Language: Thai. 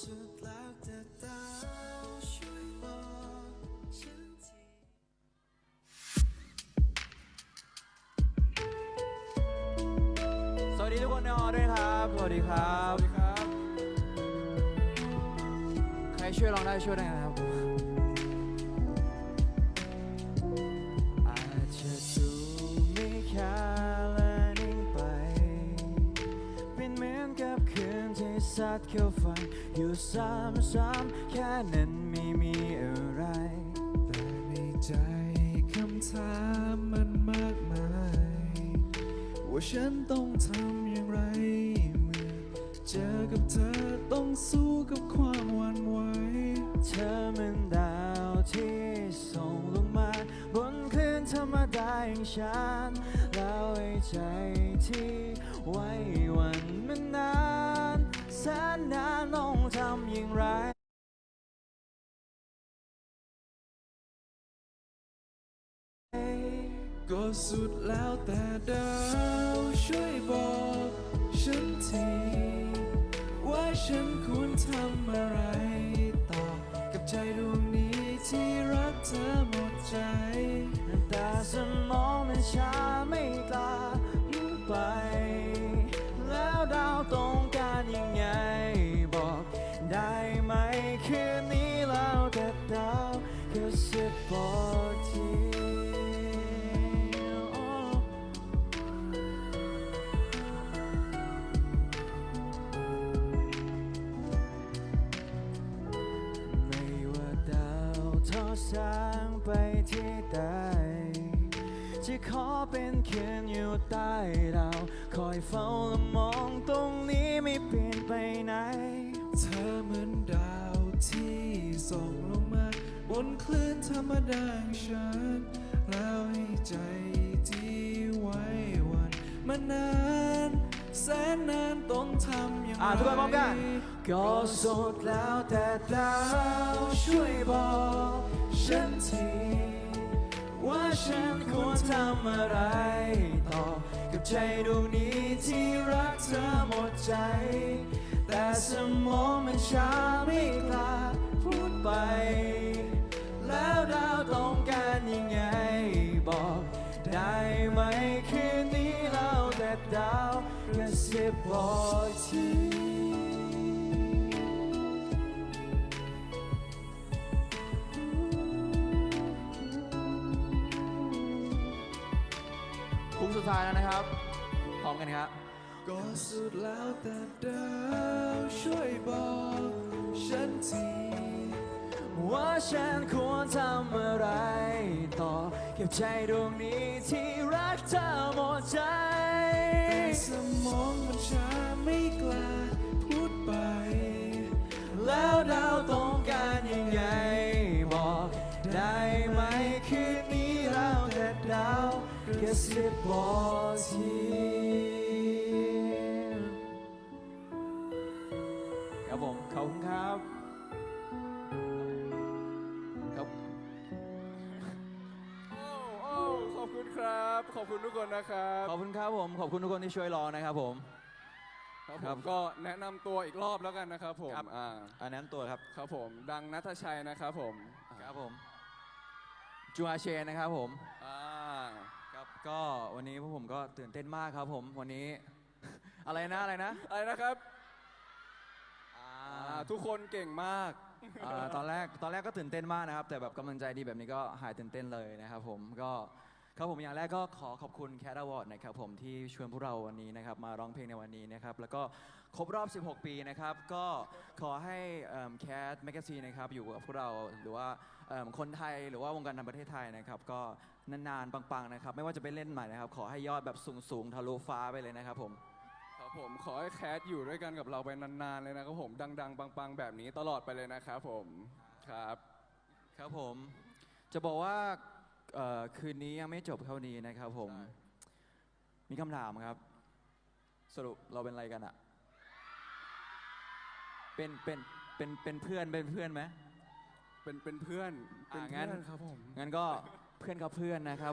สุดแล้วแต่ดาวช่วยบอกฉันทีสวัสดีทุกคนในออด้วยครับสวัสดีครับ สวัสดีครับ ใครช่วยลองได้ช่วยได้นะครับ นที่สัตว์เข้าฝันอยู่ซ้ำๆแค่นั้นไม่มีอะไร แต่ในใจคำถามมันมากมาย ว่าฉันต้องทำอย่างไรเมื่อเจอกับเธอต้องสู้กับความหวั่นไหวเธอเหมือนดาวที่ส่งลงมา บนคลื่นธรรมดาอย่างฉันแล้วไอ้ใจที่ไว้วันมันนาน แสนนานต้องทำอย่างไรก็สุดแล้วแต่ดาวช่วยบอกฉันที ว่าฉันควรทำอะไรต่อ กับใจดวงนี้ที่รักเธอหมดใจ แต่สมองมันช้า ทอดแสงไปที่ใดจะขอเป็นเคียนอยู่ใต้ดาวคอยเฝ้าและมองตรงนี้ไม่เปลี่ยนไปไหน เธอเหมือนดาวที่ส่งลงมาบนคลื่นธรรมดาของฉัน แล้วให้ใจที่ไว้วันมานาน แสนนานต้องทำอย่างไรอะทุกคนพร้อมกันก็สุดแล้วแต่ดาวช่วยบอกฉันทีว่าฉันควรทำอะไรต่อ กับใจดวงนี้ที่รักเธอหมดใจ แต่สมองมันช้าไม่กล้าพูดไป กระซิบบอกทีคุ้งสุดท้ายแล้วนะครับ พร้อมกันครับ ก็สุดแล้วแต่ดาวช่วยบอกฉันทีว่าฉันควรทำอะไรต่อ เกับใจดวงนี้ที่รักเธอหมดใจ ได้ไหมคืนนี้เราแต่ดาวกระซิบบอกทีครับผมขอบคุณครับครับโอ้โอ้ขอบคุณครับ ขอบคุณทุกคนนะครับ ขอบคุณครับผมขอบคุณทุกคนที่ช่วยร้องนะครับผมครับครัผบมก็แนะนำตัวอีกรอบแล้วกันนะครับผมครับอ่าอันนั้นตัวครับ ครับผมดังนัทชัยนะครับผมอ่าครับผม จูอาเชนนะครับผมอ่าครับก็วันนี้พวกผมก็ตื่นเต้นมากครับผมวันนี้ อะไรนะอะไรนะอะไรนะครับอ่าอ่าทุกคนเก่งมาก อ่าตอนแรกตอนแรกก็ตื่นเต้นมากนะครับ แต่แบบกำลังใจดีแบบนี้ก็หายตื่นเต้นเลยนะครับผมก็ ครับผมอย่างแรกก็ขอขอบคุณแค t อ w อร์ดนะครับผมที่ชวนพวกเราวันนี้นะครับมาร้องเพลงในวันนี้นะครับแล้วก็ครบรอบ 16 ปีนะครับก็ขอให้แคทแมกซีนนะครับอยู่กับพวกเราหรือว่าเอิ่มคนไทยหรือว่าวงการทางประเทศไทยนะครับก็นานๆปังๆนะครับไม่ว่าจะไปเล่นใหม่นะครับขอให้ยอดแบบสูงๆทะลุฟ้าไปเลยนะครับผม ครับผมขอให้แคทอยู่ด้วยกันกับเราไปนานๆเลยนะครับผมดังๆ ปังๆ แบบนี้ตลอดไปเลยนะครับผมครับ ครับผม จะบอกว่า เอ่อคืนนี้ยังไม่จบเท่านี้นะครับผม ใช่ มีคำถามครับ สรุปเราเป็นอะไรกันอะเป็นเป็นเป็นเป็นเพื่อนเป็นเพื่อนไหม เป็นเป็นเพื่อน เป็นอ่างั้เพื่อนนครับผม งั้นก็เพื่อนกับเพื่อนนะครับ